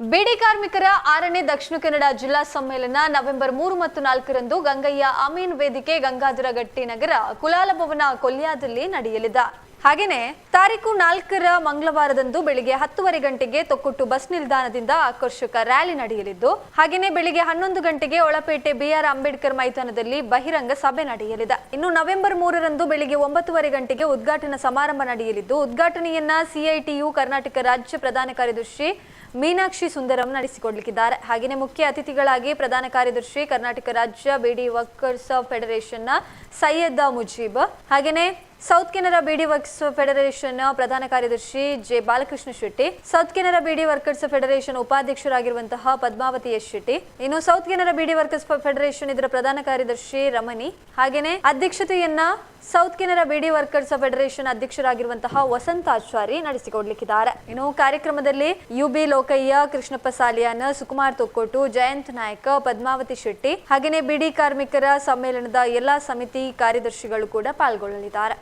ಬಿಡಿ ಕಾರ್ಮಿಕರ ಆರನೇ ದಕ್ಷಿಣ ಕನ್ನಡ ಜಿಲ್ಲಾ ಸಮ್ಮೇಳನ ನವೆಂಬರ್ ಮೂರು ಮತ್ತು ನಾಲ್ಕರಂದು ಗಂಗಯ್ಯ ಅಮೀನ್ ವೇದಿಕೆ ಗಂಗಾಧರಗಟ್ಟಿ ನಗರ ಕುಲಾಲ ಭವನ ಕೊಲ್ಯಾದಲ್ಲಿ ನಡೆಯಲಿದೆ. ಹಾಗೇನೆ ತಾರೀಕು ನಾಲ್ಕರ ಮಂಗಳವಾರದಂದು ಬೆಳಿಗ್ಗೆ ಹತ್ತುವರೆ ಗಂಟೆಗೆ ತೊಕ್ಕೊಟ್ಟು ಬಸ್ ನಿಲ್ದಾಣದಿಂದ ಆಕರ್ಷಕ ರ್ಯಾಲಿ ನಡೆಯಲಿದ್ದು, ಹಾಗೇನೆ ಬೆಳಿಗ್ಗೆ ಹನ್ನೊಂದು ಗಂಟೆಗೆ ಒಳಪೇಟೆ ಬಿಆರ್ ಅಂಬೇಡ್ಕರ್ ಮೈದಾನದಲ್ಲಿ ಬಹಿರಂಗ ಸಭೆ ನಡೆಯಲಿದೆ. ಇನ್ನು ನವೆಂಬರ್ ಮೂರರಂದು ಬೆಳಿಗ್ಗೆ ಒಂಬತ್ತುವರೆ ಗಂಟೆಗೆ ಉದ್ಘಾಟನಾ ಸಮಾರಂಭ ನಡೆಯಲಿದ್ದು, ಉದ್ಘಾಟನೆಯನ್ನ ಸಿಐಟಿಯು ಕರ್ನಾಟಕ ರಾಜ್ಯ ಪ್ರಧಾನ ಕಾರ್ಯದರ್ಶಿ ಮೀನಾಕ್ಷಿ ಸುಂದರಂ ನಡೆಸಿಕೊಡ್ಲಿಕ್ಕಿದ್ದಾರೆ. ಹಾಗೆಯೇ ಮುಖ್ಯ ಅತಿಥಿಗಳಾಗಿ ಪ್ರಧಾನ ಕಾರ್ಯದರ್ಶಿ, ಕರ್ನಾಟಕ ರಾಜ್ಯ ಬಿಡಿ ವರ್ಕರ್ಸ್ ಫೆಡರೇಷನ್ನ ಸೈಯದ್ ಮುಜೀಬ್ ಹಾಗೆಯೇ ಸೌತ್ ಕೆನರಾ ಬಿಡಿ ವರ್ಕ್ಸ್ ಫೆಡರೇಷನ್ ಪ್ರಧಾನ ಕಾರ್ಯದರ್ಶಿ J Balakrishna Shetty, south Canara beedi workers federation ಉಪಾಧ್ಯಕ್ಷರಾಗಿರುವಂತಹ Padmavathi S Shetty, ಇನ್ನು south Canara beedi workers federation ಇದರ ಪ್ರಧಾನ ಕಾರ್ಯದರ್ಶಿ ರಮಣಿ. ಹಾಗೇನೆ ಅಧ್ಯಕ್ಷತೆಯನ್ನ south Canara beedi workers federation ಅಧ್ಯಕ್ಷರಾಗಿರುವಂತಹ ವಸಂತ ಆಚಾರಿ ನಡೆಸಿಕೊಡ್ಲಿಕ್ಕಿದ್ದಾರೆ. ಇನ್ನು ಕಾರ್ಯಕ್ರಮದಲ್ಲಿ ಯು ಬಿ ಲೋಕಯ್ಯ, ಕೃಷ್ಣಪ್ಪ ಸಾಲಿಯಾನ, ಸುಕುಮಾರ್ ತೊಕ್ಕೋಟು, ಜಯಂತ್ ನಾಯಕ್, ಪದ್ಮಾವತಿ ಶೆಟ್ಟಿ, ಹಾಗೇನೆ ಬಿಡಿ ಕಾರ್ಮಿಕರ ಸಮ್ಮೇಳನದ ಎಲ್ಲಾ ಸಮಿತಿ ಕಾರ್ಯದರ್ಶಿಗಳು ಕೂಡ ಪಾಲ್ಗೊಳ್ಳಲಿದ್ದಾರೆ.